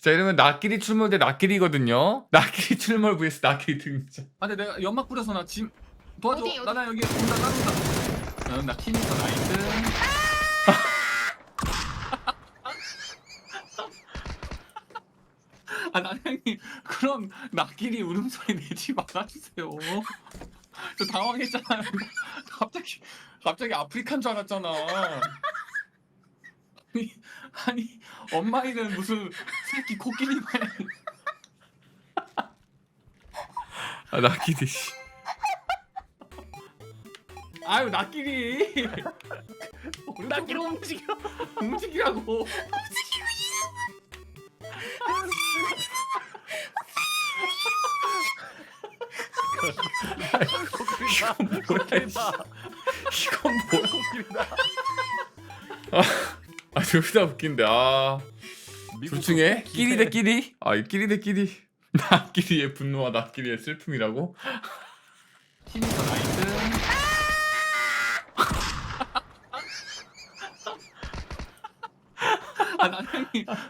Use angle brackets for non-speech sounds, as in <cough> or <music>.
자 이러면 나끼리 출몰 대 나끼리거든요. 나끼리 출몰 vs 나끼리 등장. 아 근데 내가 연막 뿌려서 나 짐 도와줘 어디, 어디? 나나 여기 온다 따라온다 야, 나 키니까 나이스 아 나냥님 그런 나끼리 울음소리 내지 말아주세요 저 당황했잖아요 갑자기 갑자기 아프리카인 줄 알았잖아 아니 아니 엄마이는 무슨 새끼 코끼리 마냥 아 나끼리 씨. 아유 나끼리 나끼리 움직여. 움직이라고 뭐야 이건 뭐야? 아 둘 다 웃긴데 아. 미국 둘 중에 코끼리. 끼리 대 끼리? 아, 이 끼리 대 끼리. <laughs> 나끼리의 분노와 나끼리의 슬픔이라고? 키니까 나이스 아 나냥님